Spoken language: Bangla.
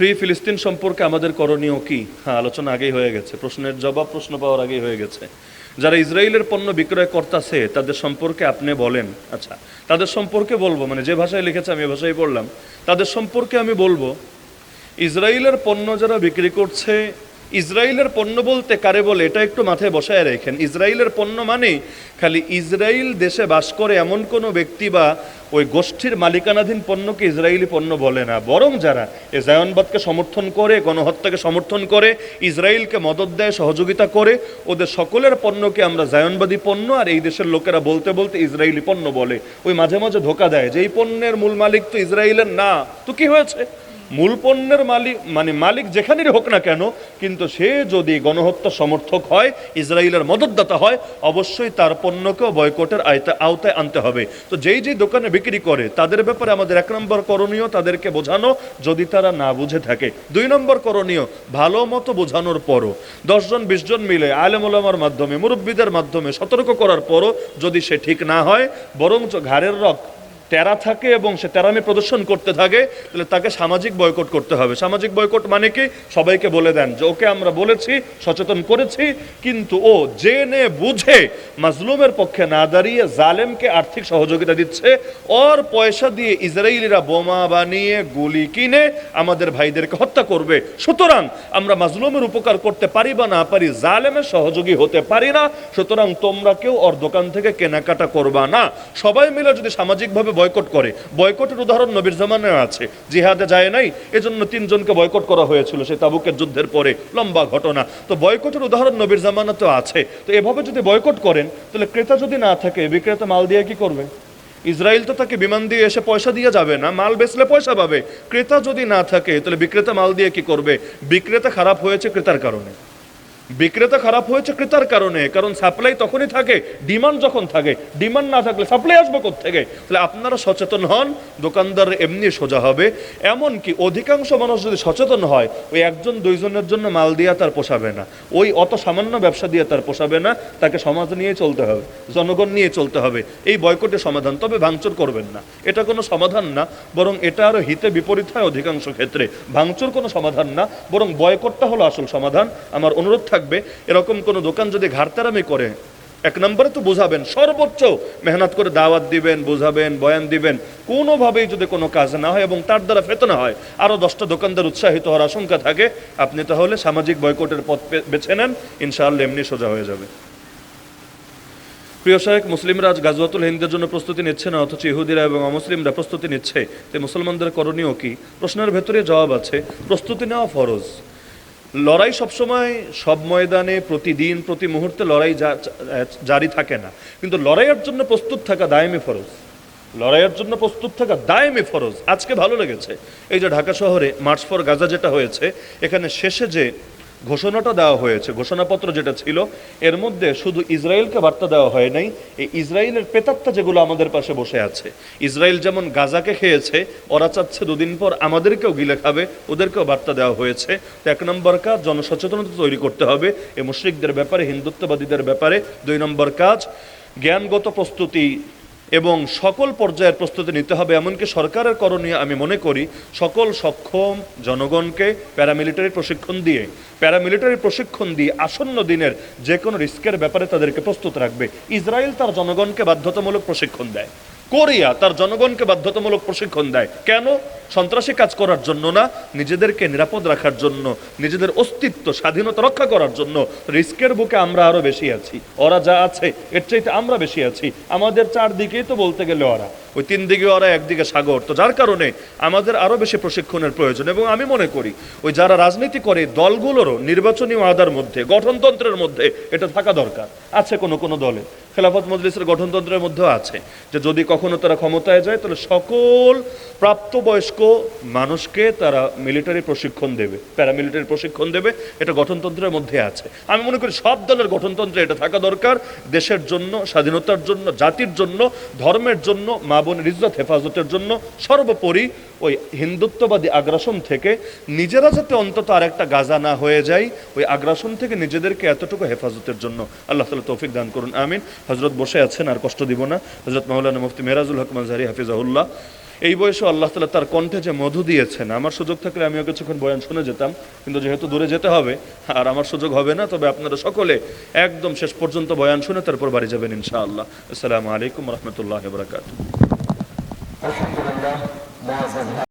ফ্রি ফিলিস্তিন সম্পর্কে আমাদের করণীয় কি? হ্যাঁ আলোচনা আগেই হয়ে গেছে। প্রশ্নের জবাব প্রশ্ন পাওয়ার আগেই হয়ে গেছে। যারা ইসরায়েলের পণ্য বিক্রয় করতেছে তাদের সম্পর্কে আপনি বলেন। আচ্ছা তাদের সম্পর্কে বলব মানে যে ভাষায় লিখেছে আমি এ ভাষায় পড়লাম। তাদের সম্পর্কে আমি বলব, ইসরায়েলের পণ্য যারা বিক্রি করছে ইসরায়েলের পণ্য বলতে কারে বলে, এটা একটু মাথায় বসায় রেখেন। ইসরায়েলের পণ্য মানে খালি ইসরায়েল দেশে বাস করে এমন কোনো ব্যক্তি বা ওই গোষ্ঠীর মালিকানাধীন পণ্যকে ইসরায়েলি পণ্য বলে না। বরং যারা এ জায়নবাদকে সমর্থন করে, গণহত্যাকে সমর্থন করে, ইসরায়েলকে মদত দেয়, সহযোগিতা করে, ওদের সকলের পণ্যকে আমরা জায়নবাদী পণ্য আর এই দেশের লোকেরা বলতে বলতে ইসরায়েলি পণ্য বলে। ওই মাঝে মাঝে ধোকা দেয় যে, এই পণ্যের মূল মালিক তো ইসরায়েলের না। তো কি হয়েছে? মূল পণ্যের মালিক মানে মালিক যেখানেই হোক না কেন, কিন্তু সে যদি গণহত্যা সমর্থক হয়, ইসরায়েলের মদতদাতা হয়, অবশ্যই তার পণ্যকেও বয়কটের আয়তা, আওতায় আনতে হবে। তো যেই যেই দোকানে বিক্রি করে, তাদের ব্যাপারে আমাদের এক নম্বর করণীয় তাদেরকে বোঝানো, যদি তারা না বুঝে থাকে। দুই নম্বর করণীয়, ভালো মতো বোঝানোর পরও। দশজন বিশজন মিলে আলেমুলামার মাধ্যমে, মুরব্বীদের মাধ্যমে সতর্ক করার পরও যদি সে ঠিক না হয়, বরঞ্চ ঘাড়ের রক টেরা থাকে এবং সে তেরামি প্রদর্শন করতে থাকে, তাহলে তাকে সামাজিক বয়কট করতে হবে। সামাজিক বয়কট মানে কি? সবাইকে বলে দেন যে, ওকে আমরা বলেছি, সচেতন করেছি, কিন্তু ও জেনে বুঝে মাজলুমের পক্ষে না দাঁড়িয়ে জালেমকে আর্থিক সহযোগিতা দিচ্ছে ওর পয়সা দিয়ে ইসরায়েলিরা বোমা বানিয়ে গুলি কিনে আমাদের ভাইদেরকে হত্যা করবে। সুতরাং আমরা মাজলুমের উপকার করতে পারি বা না পারি, জালেমের সহযোগী হতে পারি না। সুতরাং তোমরা কেউ ওর দোকান থেকে কেনাকাটা করবা না। সবাই মিলে যদি সামাজিকভাবে বয়কট করে। বয়কটের উদাহরণ নবীর জামানে আছে। জিহাদে যায় নাই, এজন্য তিনজনকে বয়কট করা হয়েছিল সেই তাবুকের যুদ্ধের পরে। লম্বা ঘটনা। তো বয়কটের উদাহরণ নবীর জামানা তো আছে। তো এভাবে যদি বয়কট করেন, তাহলে ক্রেতা যদি না থাকে, বিক্রেতা মাল দিয়ে কি করবে? ইসরায়েল তো তাকে বিমান দিয়ে এসে পয়সা দিয়ে যাবে না, মাল বেচলে পয়সা পাবে। ক্রেতা যদি না থাকে, তাহলে বিক্রেতা মাল দিয়ে কি করবে? বিক্রেতা খারাপ হয়েছে ক্রেতার কারণে। বিক্রেতা খারাপ হয়েছে ক্রেতার কারণে, কারণ সাপ্লাই তখনই থাকে ডিমান্ড যখন থাকে ডিমান্ড না থাকলে সাপ্লাই আসবে থেকে তাহলে আপনারা সচেতন হন, দোকানদার এমনি সোজা হবে। এমন কি অধিকাংশ মানুষ যদি সচেতন হয়, ওই একজন দুইজনের জন্য মাল দিয়া তার পোষাবে না। ওই অত সামান্য ব্যবসা দিয়ে তার পোষাবে না, তাকে সমাজ নিয়ে চলতে হবে, জনগণ নিয়ে চলতে হবে। এই বয়কটের সমাধান, তবে ভাঙচুর করবেন না। এটা কোনো সমাধান না, বরং এটা আরও হিতে বিপরীত হয় অধিকাংশ ক্ষেত্রে। ভাঙচুর কোনো সমাধান না, বরং বয়কটটা হলো আসল সমাধান। আমার অনুরোধ থাকবে, এরকম কোনো দোকান যদি ঘাড়তারামি করে, এক নম্বরে তো বোঝাবেন, সর্বোচ্চ মেহনত করে দাওয়াত দিবেন, বোঝাবেন, বয়ান দিবেন, কোনোভাবেই যদি কোনো কাজ না হয় এবং তার দ্বারা ফেতনা হয় আরও দশটা দোকানদার উৎসাহিত হওয়ার আশঙ্কা থাকে, আপনি তাহলে সামাজিক বয়কটের পথ বেছে নেন, ইনশাআল্লাহ এমনি সোজা হয়ে যাবে। প্রিয় শাহেক মুসলিমরা আজ গাজওয়াতুল হিন্দের জন্য প্রস্তুতি নিচ্ছে না, অথচ ইহুদিরা এবং অমুসলিমরা প্রস্তুতি নিচ্ছে। তো মুসলমানদের করণীয় কি? প্রশ্নের ভেতরে জবাব আছে, প্রস্তুতি নেওয়া ফরজ। লড়াই সবসময় সব ময়দানে প্রতিদিন, প্রতি মুহূর্তে লড়াই জারি থাকে না। কিন্তু লড়াইয়ের জন্য প্রস্তুত থাকা দায়েমে ফরজ। লড়াইয়ের জন্য প্রস্তুত থাকা দায়েমে ফরজ। আজকে ভালো লেগেছে। এই যে ঢাকা শহরে মার্চ ফর গাজা যেটা হয়েছে, এখানে শেষে যে ঘোষণাটা দেওয়া হয়েছে, ঘোষণাপত্র যেটা ছিল, এর মধ্যে শুধু ইসরায়েলকে বার্তা দেওয়া হয় নাই, এই ইসরায়েলের প্রেতাত্মা যেগুলো আমাদের পাশে বসে আছে। ইসরায়েল যেমন গাজাকে খেয়েছে, ওরা চাচ্ছে দুদিন পর আমাদেরকেও গিলে খাবে, ওদেরকেও বার্তা দেওয়া হয়েছে। তো এক নম্বর কাজ, জনসচেতনতা তৈরি করতে হবে। এই মুশ্রিকদের ব্যাপারে, হিন্দুত্ববাদীদের ব্যাপারে দুই নম্বর কাজ, জ্ঞানগত প্রস্তুতি এবং সকল পর্যায়ের প্রস্তুতি নিতে হবে, এমনকি সরকারের করণীয় আমি মনে করি, সকল সক্ষম জনগণকে প্যারামিলিটারি প্রশিক্ষণ দিয়ে, প্যারামিলিটারি প্রশিক্ষণ দিয়ে আসন্ন দিনের যে কোনো রিস্কের ব্যাপারে তাদেরকে প্রস্তুত রাখবে। ইসরায়েল তার জনগণকে বাধ্যতামূলক প্রশিক্ষণ দেয়। কোরিয়া তার জনগণকে বাধ্যতামূলক প্রশিক্ষণ দেয়। কেন? সন্ত্রাসী কাজ করার জন্য না, নিজেদেরকে নিরাপদ রাখার জন্য, নিজেদের অস্তিত্ব, স্বাধীনতা রক্ষা করার জন্য। রিস্কের বুকে আমরা আরও বেশি আছি। ওরা যা আছে, এর চাইতে আমরা বেশি আছি। আমাদের চারদিকেই তো বলতে গেলে ওরা। ওই তিন দিকে ওরা, একদিকে সাগর। তো যার কারণে আমাদের আরও বেশি প্রশিক্ষণের প্রয়োজন। এবং আমি মনে করি, ওই যারা রাজনীতি করে, দলগুলোরও নির্বাচনী ওয়াদার মধ্যে, গঠনতন্ত্রের মধ্যে এটা থাকা দরকার। আছে কোনো কোনো দলে। খেলাফত মজলিসের গঠনতন্ত্রের মধ্যেও আছে যে যদি কখনো তারা ক্ষমতায় যায়, তাহলে সকল প্রাপ্তবয়স্ক মানুষকে তারা মিলিটারি প্রশিক্ষণ দেবে, প্যারামিলিটারি প্রশিক্ষণ দেবে। এটা গঠনতন্ত্রের মধ্যে আছে। আমি মনে করি সব দলের গঠনতন্ত্রে এটা থাকা দরকার। দেশের জন্য, স্বাধীনতার জন্য, জাতির জন্য, ধর্মের জন্য, মা বোনের ইজ্জত, হেফাজতের জন্য সর্বোপরি ওই হিন্দুত্ববাদী আগ্রাসন থেকে নিজেরা যাতে অন্তত আর একটা গাজা না হয়ে যায়, ওই আগ্রাসন থেকে নিজেদেরকে এতটুকু হেফাজতের জন্য আল্লাহ তালা তৌফিক দান করুন, আমিন। হজরত বসে আছেন, আর কষ্ট দিব না। হজরত মাওলানা মুফতি মেরাজুল হক মাঝারি হাফিজাহুল্লাহ। এই বয়সে আল্লাহ তালা তার কণ্ঠে যে মধু দিয়েছেন, আমার সুযোগ থাকলে আমিও কিছুক্ষণ বয়ান শুনে যেতাম, কিন্তু যেহেতু দূরে যেতে হবে, আর আমার সুযোগ হবে না, তবে আপনারা সকলে একদম শেষ পর্যন্ত বয়ান শুনে তারপর বাড়ি যাবেন ইনশাআল্লাহ। আসসালামু আলাইকুম রহমতুল্লাহ বরকাত আলহামদুলিল্লাহ। Boston.